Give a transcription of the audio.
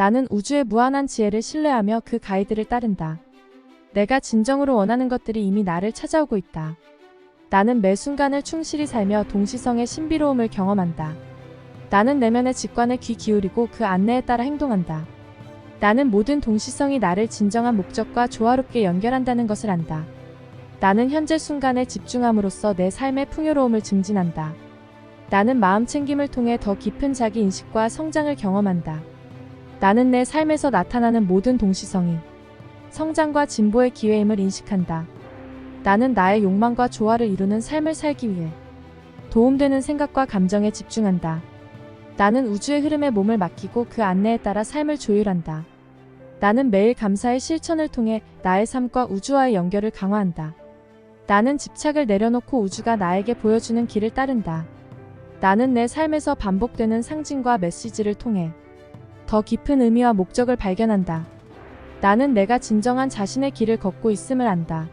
나는 우주의 무한한 지혜를 신뢰하며 그 가이드를 따른다. 내가 진정으로 원하는 것들이 이미 나를 찾아오고 있다. 나는 매 순간을 충실히 살며 동시성의 신비로움을 경험한다. 나는 내면의 직관에 귀 기울이고 그 안내에 따라 행동한다. 나는 모든 동시성이 나를 진정한 목적과 조화롭게 연결한다는 것을 안다. 나는 현재 순간에 집중함으로써 내 삶의 풍요로움을 증진한다. 나는 마음 챙김을 통해 더 깊은 자기 인식과 성장을 경험한다. 나는 내 삶에서 나타나는 모든 동시성이 성장과 진보의 기회임을 인식한다. 나는 나의 욕망과 조화를 이루는 삶을 살기 위해 도움되는 생각과 감정에 집중한다. 나는 우주의 흐름에 몸을 맡기고 그 안내에 따라 삶을 조율한다. 나는 매일 감사의 실천을 통해 나의 삶과 우주와의 연결을 강화한다. 나는 집착을 내려놓고 우주가 나에게 보여주는 길을 따른다. 나는 내 삶에서 반복되는 상징과 메시지를 통해 더 깊은 의미와 목적을 발견한다. 나는 내가 진정한 자신의 길을 걷고 있음을 안다.